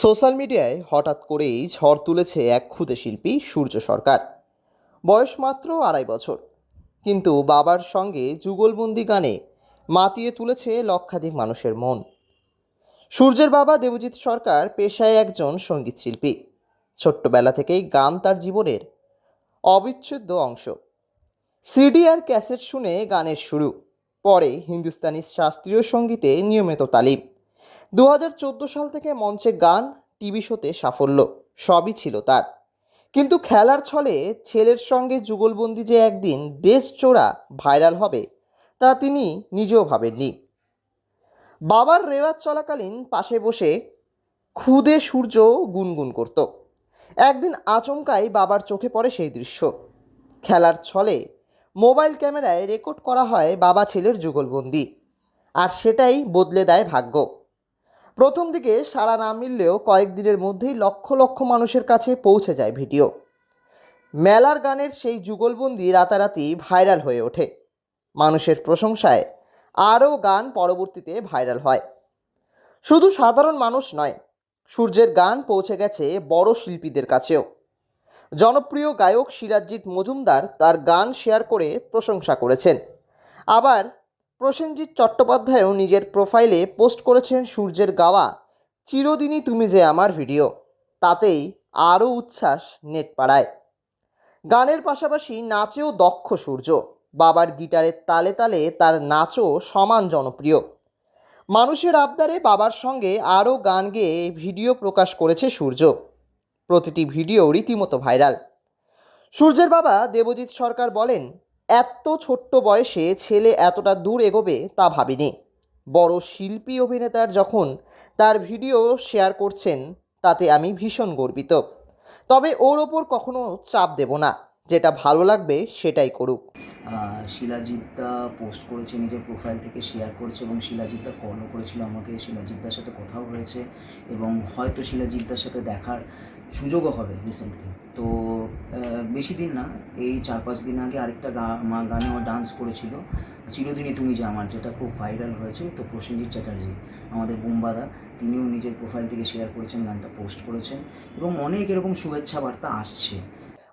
Social মিডিয়ায় হঠাৎ করেই ঝড় তুলেছে এক ক্ষুদে শিল্পী সূর্য সরকার। বয়স মাত্র আড়াই বছর। কিন্তু বাবার সঙ্গে যুগলবন্দি গানে মাতিয়ে তুলেছে লক্ষাধিক মানুষের মন। সূর্যের বাবা দেবজিৎ সরকার পেশায় একজন সংগীত শিল্পী। ছোট্টবেলা থেকেই গান তার জীবনের অবিচ্ছেদ্য অংশ। সিডি আর ক্যাসেট শুনে গানের শুরু, পরে হিন্দুস্তানি শাস্ত্রীয় সঙ্গীতে নিয়মিত তালিম। দু হাজার চোদ্দ সাল থেকে মঞ্চে গান, টিভি শোতে সাফল্য, সবই ছিল তার। কিন্তু খেলার ছলে ছেলের সঙ্গে যুগলবন্দি যে একদিন দেশ চোরা ভাইরাল হবে, তা তিনি নিজেও ভাবেননি। বাবার রেওয়াজ চলাকালীন পাশে বসে খুদে সূর্য গুনগুন করত। একদিন আচমকাই বাবার চোখে পড়ে সেই দৃশ্য। খেলার ছলে মোবাইল ক্যামেরায় রেকর্ড করা হয় বাবা ছেলের যুগলবন্দি। আর সেটাই বদলে দেয় ভাগ্য। প্রথম দিকে সাড়া না মিললেও কয়েকদিনের মধ্যেই লক্ষ লক্ষ মানুষের কাছে পৌঁছে যায় ভিডিও। মেলার গানের সেই যুগলবন্দি রাতারাতি ভাইরাল হয়ে ওঠে। মানুষের প্রশংসায় আরও গান পরবর্তীতে ভাইরাল হয়। শুধু সাধারণ মানুষ নয়, সূর্যের গান পৌঁছে গেছে বড় শিল্পীদের কাছেও। জনপ্রিয় গায়ক সিরাজজিৎ মজুমদার তার গান শেয়ার করে প্রশংসা করেছেন। আবার প্রসেনজিৎ চট্টোপাধ্যায়ও নিজের প্রোফাইলে পোস্ট করেছেন সূর্যের গাওয়া, চিরদিনই তুমি যে আমার ভিডিও তাতেই আরও উচ্ছ্বাস নেট পাড়ায় গানের পাশাপাশি নাচেও দক্ষ সূর্য, বাবার গিটারের তালে তালে তার নাচও সমান জনপ্রিয়। মানুষের আবদারে বাবার সঙ্গে আরও গান গেয়ে ভিডিও প্রকাশ করেছে সূর্য। প্রতিটি ভিডিও রীতিমতো ভাইরাল। সূর্যের বাবা দেবজিৎ সরকার বলেন এত ছোট্ট বয়সে ছেলে এতটা দূর এগোবে তা ভাবিনি। বড় শিল্পী অভিনেতার যখন তার ভিডিও শেয়ার করছেন, তাতে আমি ভীষণ গর্বিত। তবে ওর ওপর কখনো চাপ দেব না। যেটা ভালো লাগবে সেটাই করুক। শিলাজিৎদা পোস্ট করেছে, নিজের প্রোফাইল থেকে শেয়ার করেছে এবং শিলাজিৎদা কলও করেছিল আমাকে। শিলাজিৎদার সাথে কথাও হয়েছে এবং হয়তো শিলাজিৎদার সাথে দেখার সুযোগও হবে রিসেন্টলি তো বেশি দিন না, এই চার পাঁচ দিন আগে আরেকটা গানে ও ডান্স করেছিল। চিরদিনই তুমি যে আমার, যেটা খুব ভাইরাল হয়েছে, তো প্রসেনজিৎ চ্যাটার্জি, আমাদের বোম্বাদা, তিনিও নিজের প্রোফাইল থেকে শেয়ার করেছেন, গানটা পোস্ট করেছেন এবং অনেক এরকম শুভেচ্ছা বার্তা আসছে।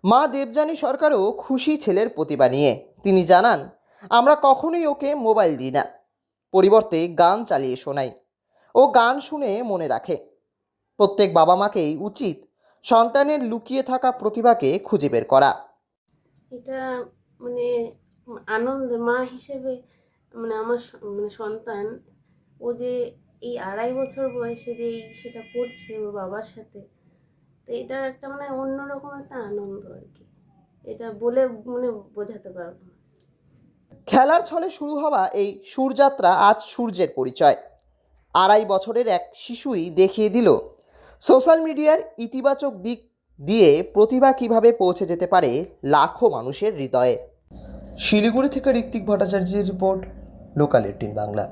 মা দেবযানী সরকারও খুশি ছেলের প্রতিভা নিয়ে। তিনি জানান, আমরা কখনোই ওকে মোবাইল দিই না। পরিবর্তে গান চালিয়ে শোনাই ও গান শুনে মনে রাখে। প্রত্যেক বাবা মাকেই উচিত সন্তানের লুকিয়ে থাকা প্রতিভাকে খুঁজে বের করা। এটা মানে আনন্দ, মা হিসেবে মানে আমার মানে সন্তান, ও যে এই আড়াই বছর বয়সে যে এই সেটা করছে ওর বাবার সাথে, তো এটা একটা মানে অন্যরকম একটা আনন্দ আর কি এটা বলে মানে বোঝাতে পারব খেলার ছলে শুরু হওয়া এই সুরযাত্রা আজ সূর্যের পরিচয়। আড়াই বছরের এক শিশুই দেখিয়ে দিল, সোশ্যাল মিডিয়ার ইতিবাচক দিক দিয়ে প্রতিভা কীভাবে পৌঁছে যেতে পারে লাখো মানুষের হৃদয়ে। শিলিগুড়ি থেকে ঋত্বিক ভট্টাচার্যের রিপোর্ট, লোকাল এইটিন বাংলা।